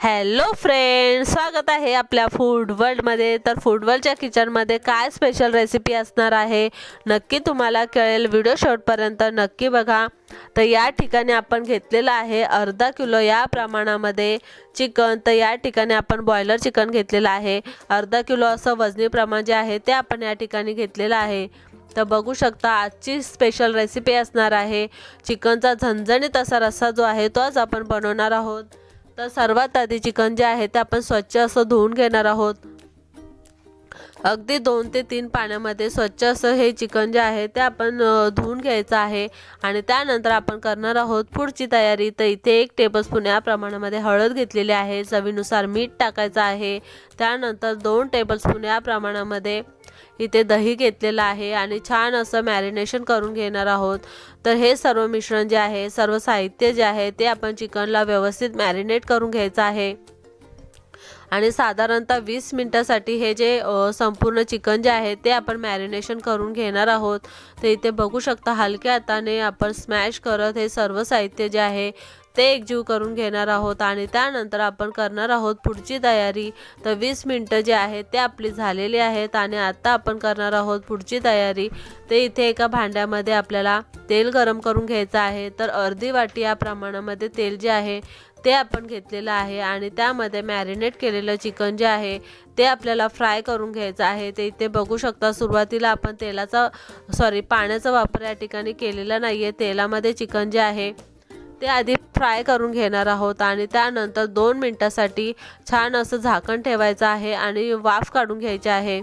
Hello friend स्वागत आहे आपल्या फूड वर्ल्डमध्ये तर फूड वर्ल्डच्या किचनमध्ये काय स्पेशल रेसिपी असणार आहे? नक्की तुम्हाला कळेल. व्हिडिओ शेवटपर्यंत नक्की बघा. तर या ठिकाणी आपण घेतलेलं आहे अर्धा किलो या प्रमाणामध्ये चिकन. तर या ठिकाणी आपण बॉयलर चिकन घेतलेलं आहे. अर्धा किलो असं वजनी प्रमाण जे आहे ते आपण या ठिकाणी घेतलेलं आहे. तर बघू शकता आजची स्पेशल रेसिपी असणार आहे. चिकनचा झणझणीत असा रस्सा जो आहे तो आज आपण बनवणार आहोत. तर सर्वात आधी चिकन जे आहे ते आपण स्वच्छ असं धुवून घेणार आहोत. अगदी दोन ते तीन पाण्यामध्ये स्वच्छ असं हे चिकन जे आहे ते आपण धुवून घ्यायचं आहे. आणि त्यानंतर आपण करणार आहोत पुढची तयारी. तर इथे एक टेबलस्पून या प्रमाणामध्ये हळद घेतलेली आहे. चवीनुसार मीठ टाकायचं आहे. त्यानंतर दोन टेबलस्पून या प्रमाणामध्ये इथे दही घेतलेलं आहे आणि छान असं मॅरिनेशन करून घेणार आहोत. तर हे सर्व मिश्रण जे आहे सर्व साहित्य जे आहे ते आपण चिकनला व्यवस्थित मॅरिनेट करून घ्यायचं आहे. आणि साधारणतः वीस मिनटासाठी हे जे संपूर्ण चिकन जे आहे ते आपण मॅरिनेशन करून घेणार आहोत. तर इथे बघू शकता हलक्या हाताने आपण स्मॅश करत हे सर्व साहित्य जे आहे ते एकजीव करून घेणार आहोत आणि त्यानंतर आपण करणार आहोत पुढची तयारी. तर वीस मिनटं जे आहेत ते आपली झालेली आहेत आणि आत्ता आपण करणार आहोत पुढची तयारी. ते इथे एका भांड्यामध्ये आपल्याला तेल गरम करून घ्यायचं आहे. तर अर्धी वाटी या प्रमाणामध्ये तेल जे आहे ते आपण घेतलेलं आहे आणि त्यामध्ये मॅरिनेट केलेलं चिकन जे आहे ते आपल्याला फ्राय करून घ्यायचं आहे. ते इथे बघू शकता सुरुवातीला आपण तेलाचा सॉरी पाण्याचा वापर या ठिकाणी केलेला नाही आहे तेलामध्ये चिकन जे आहे ते आधी फ्राय करून घेणार आहोत आणि त्यानंतर दोन मिनटासाठी छान असं झाकण ठेवायचं आहे आणि वाफ काढून घ्यायची आहे.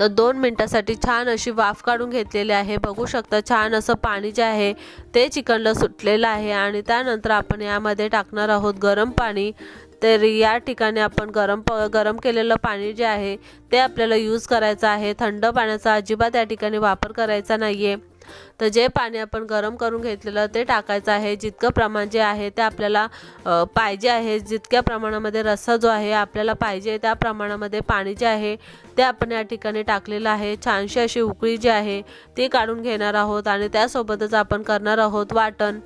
तर दोन मिनटासाठी छान अशी वाफ काढून घेतलेली आहे. बघू शकता छान असं पाणी जे आहे ते चिकनला सुटलेलं आहे आणि त्यानंतर आपण यामध्ये टाकणार आहोत गरम पाणी. तर या ठिकाणी आपण गरम प गरम केलेलं पाणी जे आहे ते आपल्याला यूज करायचं आहे. थंड पाण्याचा अजिबात या ठिकाणी वापर करायचा नाही आहे तर जे पाणी आपण गरम करून घेतलेलं ते टाकायचं आहे. जितकं प्रमाण जे आहे ते आपल्याला पाहिजे आहे. जितक्या प्रमाणामध्ये रस्सा जो आहे आपल्याला पाहिजे त्या प्रमाणामध्ये पाणी जे आहे ते आपण या ठिकाणी टाकलेलं आहे. छानशी अशी उकळी जी आहे ती काढून घेणार आहोत आणि त्यासोबतच आपण करणार आहोत वाटण.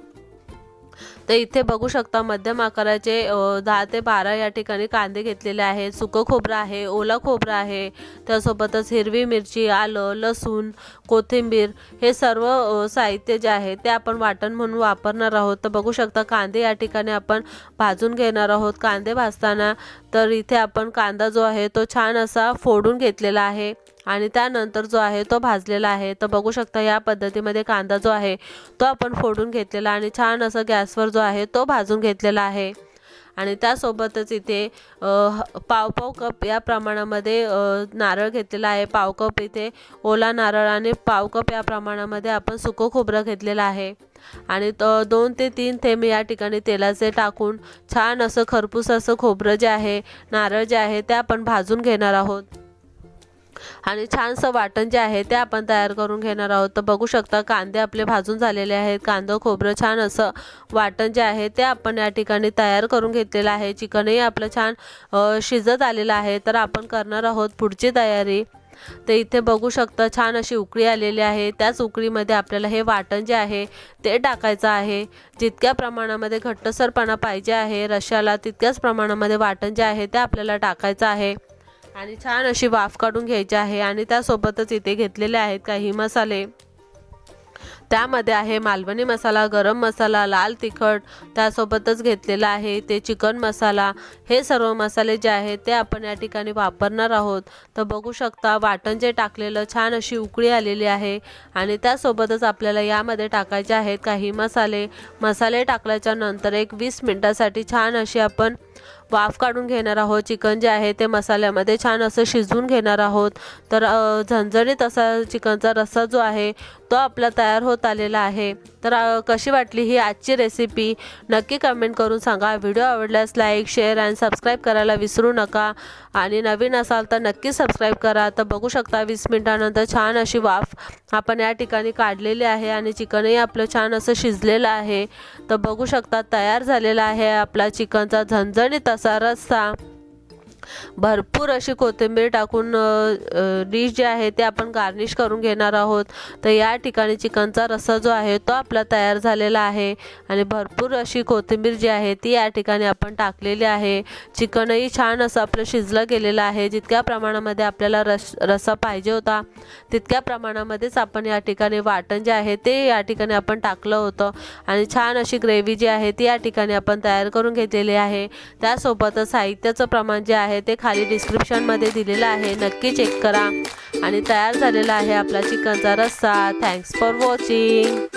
तर इथे बघू शकता मध्यम आकाराचे दहा ते बारा या ठिकाणी कांदे घेतलेले आहेत. सुकं खोबरं आहे ओला खोबरं आहे त्यासोबतच हिरवी मिरची आलं लसूण कोथिंबीर हे सर्व साहित्य जे आहे ते आपण वाटण म्हणून वापरणार आहोत. तर बघू शकता कांदे या ठिकाणी आपण भाजून घेणार आहोत. कांदे भाजताना तर इथे आपण कांदा जो आहे तो छान असा फोडून घेतलेला आहे आणि त्यानंतर जो आहे तो भाजलेला आहे. तर बघू शकता या पद्धतीमध्ये कांदा जो आहे तो आपण फोडून घेतलेला आणि छान असं गॅसवर जो आहे तो भाजून घेतलेला आहे. आणि त्यासोबतच इथे पाव पाव कप या प्रमाणामध्ये नारळ घेतलेला आहे. पाव कप इथे ओला नारळ आणि पाव कप या प्रमाणामध्ये आपण सुकं खोबरं घेतलेलं आहे. आणि त दोन ते तीन थेंब या ठिकाणी तेलाचे टाकून छान असं खरपूस असं खोबरं जे आहे नारळ जे आहे ते आपण भाजून घेणार आहोत. आणि छानसं वाटण जे आहे ते आपण तयार करून घेणार आहोत. तर बघू शकता कांदे आपले भाजून झालेले आहेत. कांदं खोबरं छान असं वाटण जे आहे ते आपण या ठिकाणी तयार करून घेतलेलं आहे. चिकनही आपलं छान शिजत आलेलं आहे. तर आपण करणार आहोत पुढची तयारी. तर इथे बघू शकता छान अशी उकळी आलेली आहे. त्याच उकळीमध्ये आपल्याला हे वाटण जे आहे ते टाकायचं आहे. जितक्या प्रमाणामध्ये घट्टसरपणा पाहिजे आहे रश्याला तितक्याच प्रमाणामध्ये वाटण जे आहे ते आपल्याला टाकायचं आहे. आणि छान अशी वाफ काढून घ्यायची आहे आणि त्यासोबतच इथे घेतलेले आहेत काही मसाले त्यामध्ये आहे मालवणी मसाला गरम मसाला लाल तिखट त्यासोबतच घेतलेला आहे ते चिकन मसाला. हे सर्व मसाले जे आहेत ते आपण या ठिकाणी वापरणार आहोत. तर बघू शकता वाटण जे टाकलेलं छान अशी उकळी आलेली आहे आणि त्यासोबतच आपल्याला यामध्ये टाकायचे आहेत काही मसाले. मसाले टाकल्याच्या नंतर एक वीस मिनटासाठी छान अशी आपण वाफ काढून घेणार आहोत चिकन जे आहे ते मसाल्यामध्ये छान असं शिजवून घेणार आहोत. तर झणझणीत असा चिकनचा रस्सा जो आहे तो आपला तयार होत आलेला आहे. तर कशी वाटली ही आजची रेसिपी नक्की कमेंट करून सांगा. व्हिडिओ आवडल्यास लाईक शेअर आणि सबस्क्राईब करायला विसरू नका. आणि नवीन असाल तर नक्की सबस्क्राईब करा. तर बघू शकता वीस मिनटानंतर छान अशी वाफ आपण या ठिकाणी काढलेली आहे आणि चिकनही आपलं छान असं शिजलेलं आहे. तर बघू शकता तयार झालेला आहे आपला चिकनचा झणझणीत असा रस्सा भरपूर अशी कोथिंबीर टाकून डिश जी आहे ते आपण गार्निश करून घेणार आहोत. तर या ठिकाणी चिकनचा रस्सा जो आहे तो आपला तयार झालेला आहे. आणि भरपूर अशी कोथिंबीर जी आहे ती या ठिकाणी आपण टाकलेली आहे. चिकनही छान असं आपलं शिजलं गेलेलं आहे. जितक्या प्रमाणामध्ये आपल्याला रस रस्सा पाहिजे होता तितक्या प्रमाणामध्येच आपण या ठिकाणी वाटण जे आहे ते या ठिकाणी आपण टाकलं होतं. आणि छान अशी ग्रेव्ही जी आहे ती या ठिकाणी आपण तयार करून घेतलेली आहे. त्यासोबतच साहित्याचं प्रमाण जे आहे आहे ते खाली डिस्क्रिप्शनमध्ये दिलेलं आहे. नक्की चेक करा. आणि तयार झालेला आहे आपला चिकनचा रस्सा. Thanks for watching